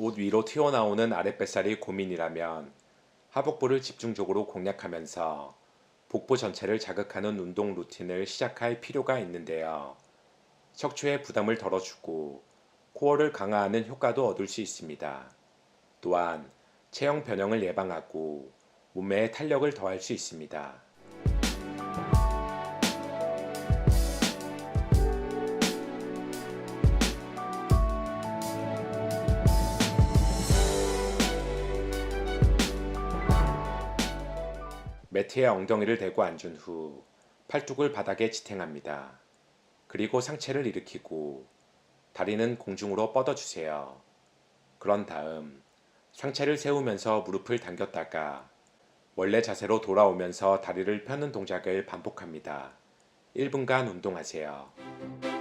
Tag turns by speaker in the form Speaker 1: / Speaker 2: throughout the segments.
Speaker 1: 옷 위로 튀어나오는 아랫뱃살이 고민이라면 하복부를 집중적으로 공략하면서 복부 전체를 자극하는 운동 루틴을 시작할 필요가 있는데요. 척추의 부담을 덜어주고 코어를 강화하는 효과도 얻을 수 있습니다. 또한 체형 변형을 예방하고 몸매에 탄력을 더할 수 있습니다. 매트에 엉덩이를 대고 앉은 후 팔뚝을 바닥에 지탱합니다. 그리고 상체를 일으키고 다리는 공중으로 뻗어주세요. 그런 다음 상체를 세우면서 무릎을 당겼다가 원래 자세로 돌아오면서 다리를 펴는 동작을 반복합니다. 1분간 운동하세요.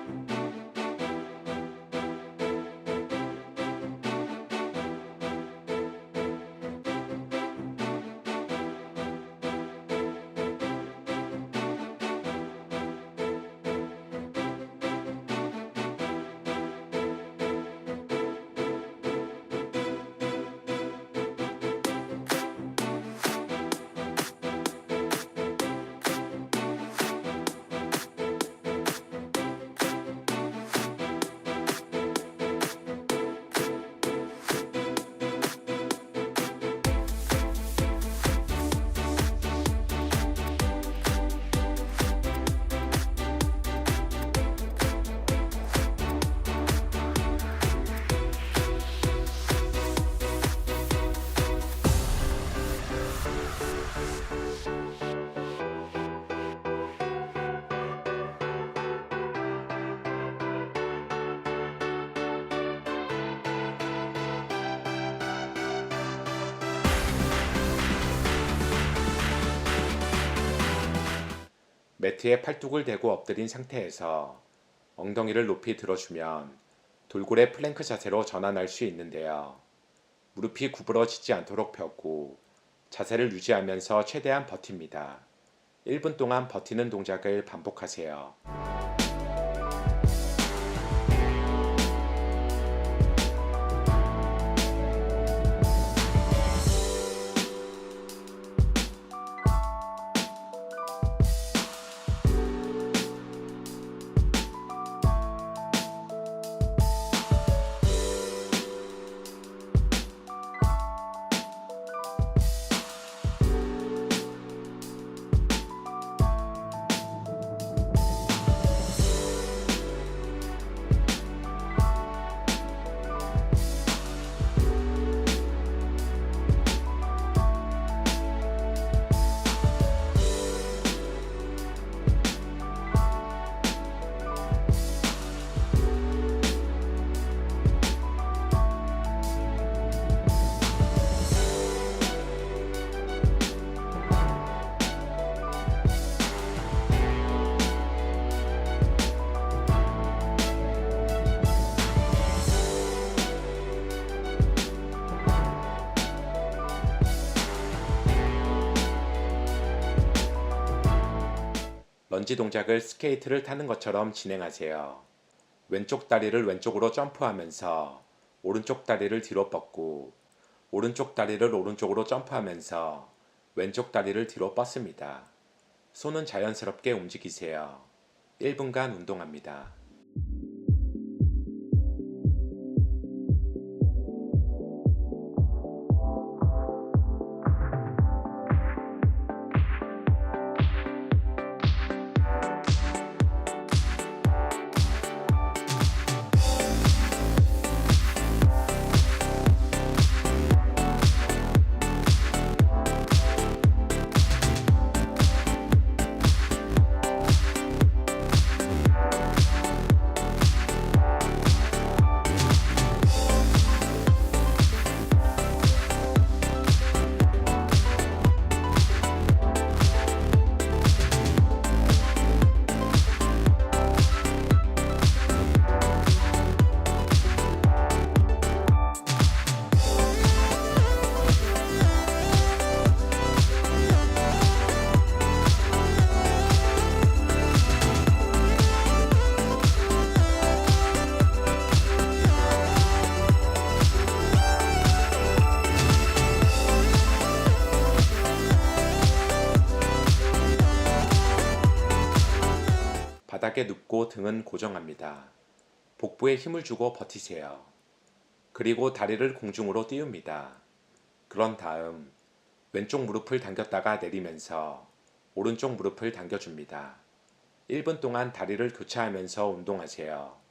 Speaker 1: 매트에 팔뚝을 대고 엎드린 상태에서 엉덩이를 높이 들어주면 돌고래 플랭크 자세로 전환할 수 있는데요. 무릎이 구부러지지 않도록 펴고 자세를 유지하면서 최대한 버팁니다. 1분 동안 버티는 동작을 반복하세요. 런지 동작을 스케이트를 타는 것처럼 진행하세요. 왼쪽 다리를 왼쪽으로 점프하면서 오른쪽 다리를 뒤로 뻗고 오른쪽 다리를 오른쪽으로 점프하면서 왼쪽 다리를 뒤로 뻗습니다. 손은 자연스럽게 움직이세요. 1분간 운동합니다. 바닥에 눕고 등은 고정합니다. 복부에 힘을 주고 버티세요. 그리고 다리를 공중으로 띄웁니다. 그런 다음 왼쪽 무릎을 당겼다가 내리면서 오른쪽 무릎을 당겨줍니다. 1분 동안 다리를 교차하면서 운동하세요.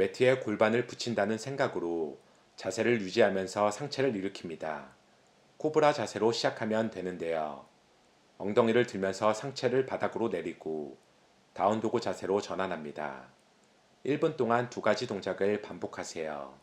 Speaker 1: 매트에 골반을 붙인다는 생각으로 자세를 유지하면서 상체를 일으킵니다. 코브라 자세로 시작하면 되는데요. 엉덩이를 들면서 상체를 바닥으로 내리고 다운도구 자세로 전환합니다. 1분 동안 두 가지 동작을 반복하세요.